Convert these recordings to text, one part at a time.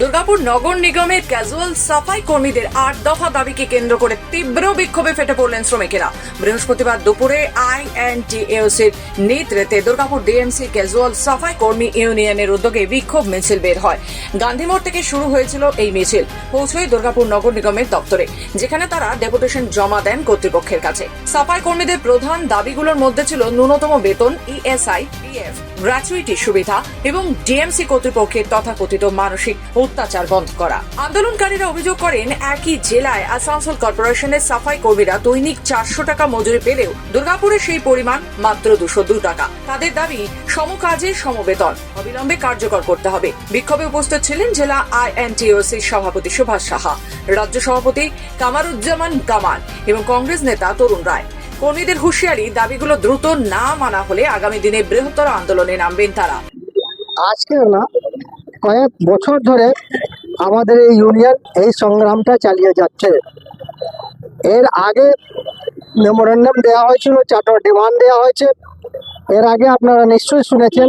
দুর্গাপুর নগর নিগমের ক্যাজুয়াল সাফাই কর্মীদের আট দফা দাবিকে কেন্দ্র করে তীব্র বিক্ষোভে ফেটে পড়লেন শ্রমিকেরা। বৃহস্পতিবার দুপুরে আইএনটিএসির নেতৃত্বে দুর্গাপুর ডিএমসি ক্যাজুয়াল সাফাই কর্মী ইউনিয়নের উদ্যোগে বিক্ষোভ মিছিল বের হয়। গান্ধীমোড় থেকে শুরু হয়েছিল এই মিছিল, পৌঁছয় দুর্গাপুর নগর নিগমের দপ্তরে, যেখানে তারা ডেপুটেশন জমা দেন কর্তৃপক্ষের কাছে। সাফাই কর্মীদের প্রধান দাবিগুলোর মধ্যে ছিল ন্যূনতম বেতন ইএসআই পিএফ গ্র্যাচুইটি সুবিধা এবং ডিএমসি কর্তৃপক্ষের তথাকথিত মানসিক অত্যাচার বন্ধ করা। আন্দোলনকারীরা অভিযোগ করেন, একই জেলায় আসানসোল কর্পোরেশনের সাফাই কর্মীরা দৈনিক চারশো টাকা মজুরি পেলেও দুর্গাপুরে সেই পরিমাণ মাত্র দুশো দু টাকা। তাদের দাবি, সমকাজে সমবেতন। অবিলম্বে কার্যকর করতে হবে। বিক্ষোভে উপস্থিত ছিলেন জেলা আইএনটিওসির সভাপতি সুভাষ সাহা, রাজ্য সভাপতি কামারুজ্জামান কামাল এবং কংগ্রেস নেতা তরুণ রায়। কর্মীদের হুঁশিয়ারি, দাবিগুলো দ্রুত না মানা হলে আগামী দিনে বৃহত্তর আন্দোলনে নামবেন তারা। আজকে না কয়েক বছর ধরে আমাদের এই ইউনিয়ন এই সংগ্রামটা চালিয়ে যাচ্ছে। এর আগে মেমোরেন্ডাম দেওয়া হয়েছিল চারটা ডিমান্ড দেওয়া হয়েছে। এর আগে আপনারা নিশ্চয়ই শুনেছেন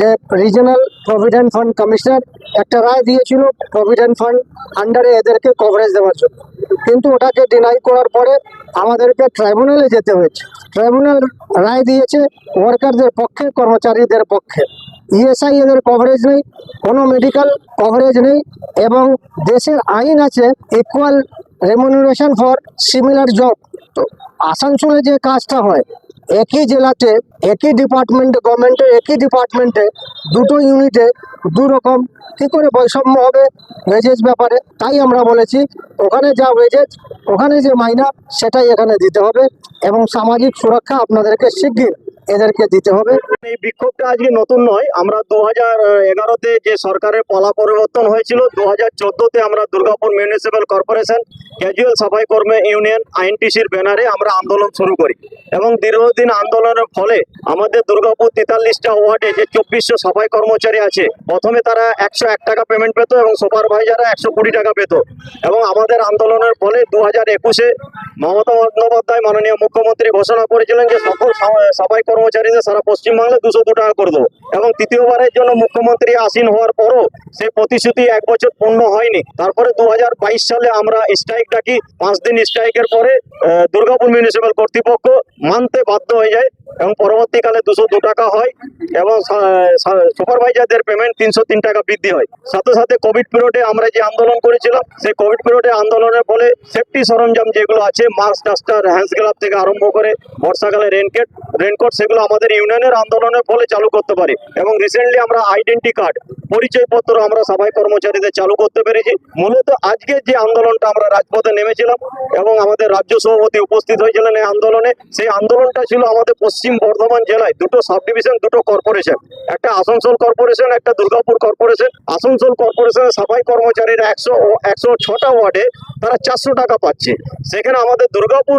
যে রিজনাল প্রভিডেন্ট ফান্ড কমিশনার একটা রায় দিয়েছিল প্রভিডেন্ট ফান্ড আন্ডারে এদেরকে কভারেজ দেওয়ার জন্য। কিন্তু ওটাকে ডিনাই করার পরে আমাদেরকে ট্রাইব্যুনালে যেতে হয়েছে। ট্রাইব্যুনাল রায় দিয়েছে ওয়ার্কারদের পক্ষে, কর্মচারীদের পক্ষে। ইএসআই এদের কভারেজ নেই, কোনো মেডিকেল কভারেজ নেই, এবং দেশের আইন আছে equal remuneration for similar job তো আসানসোলে যে কাজটা হয়, একই জেলাতে, একই ডিপার্টমেন্টে গভর্নমেন্টের একই ডিপার্টমেন্টে দুটো ইউনিটে দু রকম। কী করে বৈষম্য হবে ওয়েজেস ব্যাপারে, তাই আমরা বলেছি, ওখানে যা ওয়েজেস ওখানে যে মাইনা, সেটাই এখানে দিতে হবে, এবং সামাজিক সুরক্ষা আপনাদেরকে শিগগির এদেরকে দিতে হবে। এই বিক্ষোভটা আজকে নতুন নয়, আমরা দু হাজার এগারোতে যে সরকারের পলা পরিবর্তন হয়েছিল দু হাজার চোদ্দোতে আমরা দুর্গাপুর মিউনিসিপ্যাল কর্পোরেশন ক্যাজুয়াল সাফাই কর্মী ইউনিয়ন আইএনটিসির ব্যানারে আমরা আন্দোলন শুরু করি এবং দীর্ঘদিন আন্দোলনের ফলে আমাদের দুর্গাপুর তেতাল্লিশটা ওয়ার্ডে যে চব্বিশশো সাফাই কর্মচারী আছে, প্রথমে তারা একশো এক টাকা পেমেন্ট পেত এবং সুপারভাইজাররা একশো কুড়ি টাকা পেত। এবং আমাদের আন্দোলনের ফলে দু হাজার একুশে মমতা বন্দ্যোপাধ্যায় মাননীয় মুখ্যমন্ত্রী ঘোষণা করেছিলেন যে সকল সাফাই কর্মচারীদের সারা পশ্চিমবাংলায় দুশো দু টাকা করে দেবো। এবং তৃতীয়বারের জন্য মুখ্যমন্ত্রী আসীন হওয়ার পরও সেই প্রতিশ্রুতি এক বছর পূর্ণ হয়নি। তারপরে দু হাজার বাইশ সালে আমরা স্ট্রাইক ডাকি পাঁচ দিন স্ট্রাইকের পরে দুর্গাপুর মিউনিসিপ্যাল কর্তৃপক্ষ মানতে বাধ্য হয়ে যায় এবং পরবর্তীকালে দুশো দু টাকা হয় এবং সুপারভাইজারদের পেমেন্ট তিনশো তিন টাকা বৃদ্ধি হয়। সাথে সাথে কোভিড পিরিয়ডে আমরা যে আন্দোলন করেছিলাম, সেই কোভিড পিরিয়ডে আন্দোলনের ফলে সেফটি সরঞ্জাম যেগুলো আছে মাস্ক ডাস্টার হ্যান্ড গ্লাভ থেকে আরম্ভ করে বর্ষাকালে রেনকেট রেনকোট সেগুলো আমাদের ইউনিয়নের আন্দোলনের ফলে চালু করতে পারি এবং রিসেন্টলি আমরা আইডেন্টি কার্ড পরিচয়পত্র আমরা সবাই কর্মচারীদের চালু করতে পেরেছি। মূলত আজকে যে আন্দোলনটা আমরা রাজপথে নেমেছিলাম এবং আমাদের রাজ্য সভাপতি উপস্থিত হয়েছিলেন এই আন্দোলনে। সেই আন্দোলনটা ছিল আমাদের পশ্চিম বর্ধমান জেলায়। দুটো সাব ডিভিশন দুটো কর্পোরেশন। একটা আসানসোল কর্পোরেশন, একটা দুর্গাপুর কর্পোরেশন। আসানসোল কর্পোরেশনের সাফাই কর্মচারীরা একশো একশো ছটা ওয়ার্ডে তারা চারশো টাকা পাচ্ছে। সেখানে আমাদের দুর্গাপুর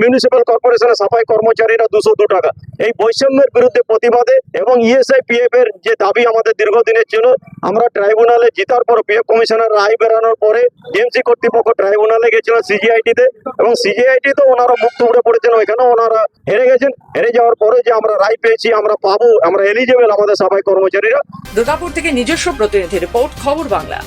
মিউনিসিপ্যাল কর্পোরেশনের সাফাই কর্মচারীরা দুশো দু টাকা। এই বৈষম্যের বিরুদ্ধে প্রতিবাদে এবং ইএসআই পিএফ এর যে দাবি আমাদের দীর্ঘদিনের ছিল, আমরা ট্রাইব্যুনালে জিতার পর পিএফ কমিশনার রায় বেরানোর পরে ডিএমসি কর্তৃপক্ষ ট্রাইব্যুনালে গেছিলেন সিজিআইটিতে এবং সিজিআইটি তো ওনারা মুক্ত উঠে পড়েছেন ওইখানে ওনারা হেরে গেছেন। হেরে যাওয়ার পরে যে আমরা রায় পেয়েছি, আমরা পাবো, আমরা এলিজেবল আমাদের সবাই কর্মচারীরা। দুর্গাপুর থেকে নিজস্ব প্রতিনিধি রিপোর্ট, খবর বাংলা।